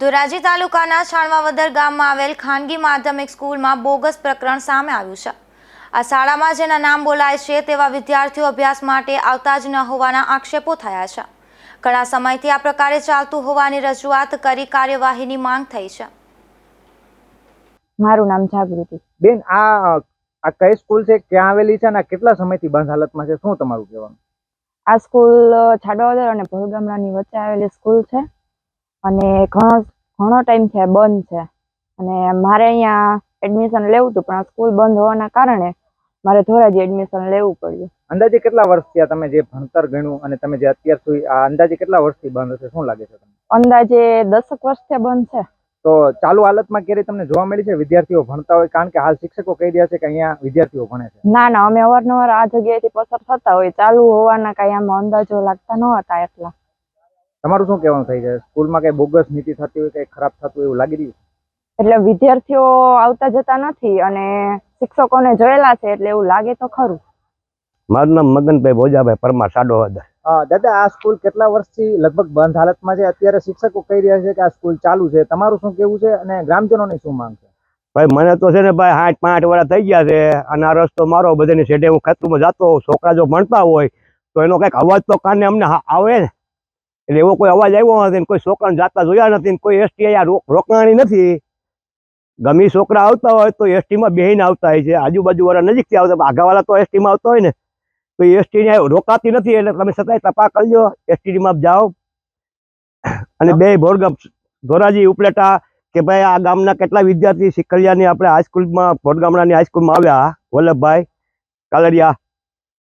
ધોરાજી તાલુકાના છાણવાવદર ગામમાં આવેલ ખાનગી માધ્યમિક સ્કૂલમાં બોગસ પ્રકરણ સામે આવ્યું છે. આ શાળામાં જેના નામ બોલાય છે તેવા વિદ્યાર્થીઓ અભ્યાસ માટે આવતા જ ન હોવાના આક્ષેપો થયા છે. ઘણા સમયથી આ પ્રકારે ચાલતું હોવાની રજૂઆત કરી કાર્યવાહીની માંગ થઈ છે. મારું નામ જાગૃતિ. બેન આ આ કઈ સ્કૂલ છે ક્યાં આવેલી છે અને આ કેટલા સમયથી બંધ હાલતમાં છે? શું તમારું કહેવાનું? આ સ્કૂલ છાડવાદર અને ભોરગામડાની વચ્ચે આવેલી સ્કૂલ છે. અને ઘણો ઘણો ટાઈમ છે બંધ છે. અને મારે અહીંયા એડમિશન લેવું હતું પણ આ સ્કૂલ બંધ હોવાના કારણે મારે ધોરાજી એડમિશન લેવું પડ્યું. અંદાજે કેટલા વર્ષ થયા તમે જે ભણતર ગણ્યું અને તમે જે અત્યાર સુધી આ અંદાજે કેટલા વર્ષથી બંધ હશે શું લાગે છે તમને? અંદાજે દસક વર્ષથી બંધ છે. તો ચાલુ હાલતમાં ક્યારે તમને જોવા મળી છે વિદ્યાર્થીઓ ભણતા હોય? કારણ કે હાલ શિક્ષકો કહી રહ્યા છે કે અહીંયા વિદ્યાર્થીઓ ભણે છે. ના ના અમે અવારનવાર આ જગ્યાએથી પસાર થતા હોય. ચાલુ હોવાના કાંઈ આમાં અંદાજો લાગતા ન હતા એટલા. તમારું શું કહેવાનું થઈ છે? સ્કૂલમાં કઈ બોગસ નીતિ થતી હોય કઈ ખરાબ થતું હોય એવું લાગી રહ્યું એટલે વિદ્યાર્થીઓ આવતા જતા નથી અને શિક્ષકોને જોયેલા છે એટલે એવું લાગે તો ખરું. મારું નામ મગનભાઈ ભોજાભાઈ પરમાર સાડોવાદર અ, દાદા આ સ્કૂલ કેટલા વર્ષથી લગભગ બંધ હાલતમાં છે? અત્યારે શિક્ષકો કહી રહ્યા છે કે આ સ્કૂલ ચાલુ છે. તમારું શું કેવું છે અને ગ્રામજનોની શું માંગ છે? ભાઈ મને તો છે ને ભાઈ આઠ પાંચ વર્ષ થઈ ગયા છે અને આ રસ્તો મારો બધાની શેઠે હું ખેતરમાં જતો છોકરા જો ભણતા હોય તો એનો કંઈક અવાજ તો કાને અમને આવે ને? એટલે એવો કોઈ અવાજ આવ્યો નથી કોઈ છોકરાને જાતા જોયા નથી કોઈ એસટી રો- રોકાણી નથી. ગમી છોકરા આવતા હોય તો એસટીમાં બેહીને આવતા હોય છે. આજુબાજુ વાળા નજીકથી આવતા આગાવાળા તો એસટીમાં આવતા હોય ને. તો એસટી ને રોકાતી નથી એટલે તમે છતાંય તપા કરજો. એસટીમાં જાઓ. અને બે ભોરગામ ધોરાજી, ઉપલેટા કે ભાઈ આ ગામના કેટલા વિદ્યાર્થી સિકલિયાની આપણે હાઈસ્કૂલમાં ભોરગામડાની હાઈસ્કૂલમાં આવ્યા, વલ્લભભાઈ, કાલરિયા.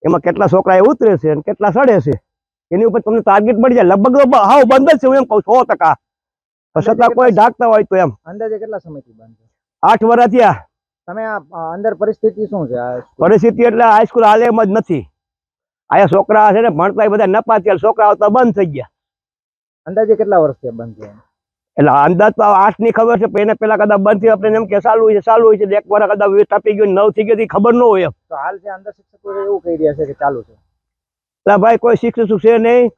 એમાં કેટલા છોકરા ઉતરે છે અને કેટલા સડે છે? એની ઉપર તમને ટાર્ગેટ મળી જાય. લગભગ હાવ બંધ જ છે હું એમ કહું સો ટકા. છતાં કોઈ ઢાંકતા હોય તો એમ. અંદાજે કેટલા સમયથી બંધ છે? આઠ વર્ષ થયા તમે અંદર પરિસ્થિતિ શું છે? પરિસ્થિતિ એટલે હાઈસ્કૂલ હાલે એમ જ નથી. આયા છોકરા છે ને ભણતા બધા નપા થયા છોકરા આવતા બંધ થઈ ગયા. અંદાજે કેટલા વર્ષ થયા બંધ થયા એટલે અંદાજ તો આઠની ખબર છે એને પેલા કદાચ બંધ થયું આપણે એમ કે ચાલુ છે ચાલુ હોય છે. એક વાર કદાચ આપી ગયું નવ થઈ ગઈ ખબર ન હોય એમ. તો હાલ જે અંદર શિક્ષકો એવું કહી રહ્યા છે કે ચાલુ છે. એટલે ભાઈ કોઈ શિક્ષક છે નહીં.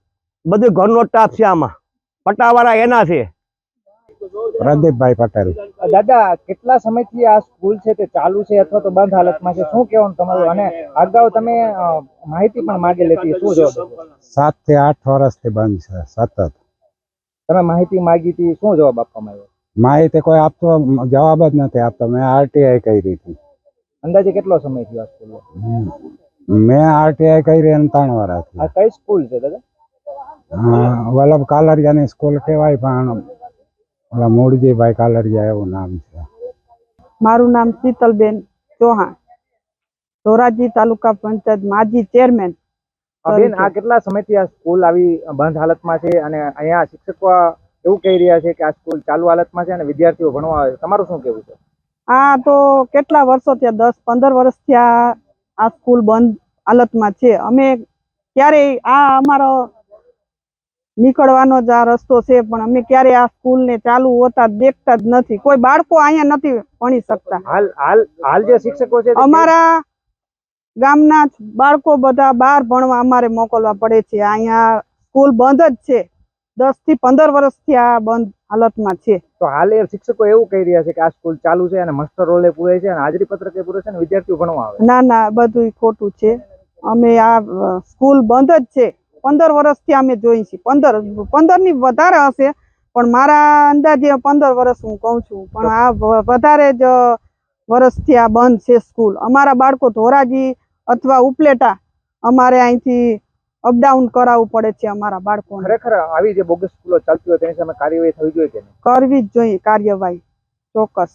બધું ઘરનો ટાપ છે આમાં. પટાવાળા એના છે. પ્રદીપભાઈ પટેલ. દાદા કેટલા સમયથી આ સ્કૂલ છે તે ચાલુ છે અથવા તો બંધ હાલતમાં છે? શું કહેવાનું તમારું? અને અગાઉ તમે માહિતી પણ માગી હતી શું જવાબ સાતથી આઠ વર્ષથી બંધ છે સતત. તમે માહિતી માગી હતી શું જવાબ આપવામાં આવ્યો? માહિતી કોઈ આપતો જવાબ જ નથી આપતો. મેં આરટીઆઈ કરી હતી. અંદાજે કેટલો સમય થયો આ સ્કૂલ હમ. મેં આરટીઆઈ કરી અને ત્રણ વર્ષ આ કઈ સ્કૂલ છે દાદા? વલ્લભ કાલરિયાની સ્કૂલ કહેવાય પણ ઓલા મૂળજીભાઈ કાલરિયા એવું નામ છે. મારું નામ શીતલબેન ચૌહાણ. ધોરાજી તાલુકા પંચાયત માજી ચેરમેન બેન આ કેટલા સમયથી આ સ્કૂલ આવી બંધ હાલતમાં છે અને અહીંયા શિક્ષકો એવું કહી રહ્યા છે કે આ સ્કૂલ ચાલુ હાલતમાં છે અને વિદ્યાર્થીઓ ભણવા આવે તમારું શું કેવું છે? આ તો કેટલા વર્ષો થયા? દસ પંદર વર્ષ આ આ સ્કૂલ બંધ હાલતમાં છે. અમે ક્યારેય આ અમારો નીકળવાનો જ આ રસ્તો છે પણ અમે ક્યારે આ સ્કૂલને ચાલુ હોતા દેખતા જ નથી. કોઈ બાળકો અહીંયા નથી ભણી શકતા. હાલ હાલ હાલ જે શિક્ષકો છે અમારા ગામના જ બાળકો બધા બહાર ભણવા અમારે મોકલવા પડે છે. અહીંયા સ્કૂલ બંધ જ છે. દસથી પંદર વર્ષથી આ બંધ હાલતમાં છે. તો હાલ એ શિક્ષકો એવું કહી રહ્યા છે કે આ સ્કૂલ ચાલુ છે અને માસ્ટર રોલે પૂરે છે અને હાજરી પત્રકે પૂરે છે અને વિદ્યાર્થીઓ ભણવા આવે ના ના બધું ખોટું છે. અમે આ સ્કૂલ બંધ જ છે. પંદર વર્ષથી અમે જોઈ છીએ. પંદર પંદરની વધારે હશે પણ મારા અંદાજે પંદર વર્ષ હું કહું છું. પણ આ વધારે જ વર્ષથી આ બંધ છે સ્કૂલ. અમારા બાળકો ધોરાજી અથવા ઉપલેટા અમારે અહીંથી અપડાઉન કરાવવું પડે છે અમારા બાળકોને. ખરેખર આવી જે બોગસ સ્કૂલો ચાલતી હોય તેની સામે કાર્યવાહી થવી જોઈએ કે કરવી જ જોઈએ કાર્યવાહી ચોક્કસ.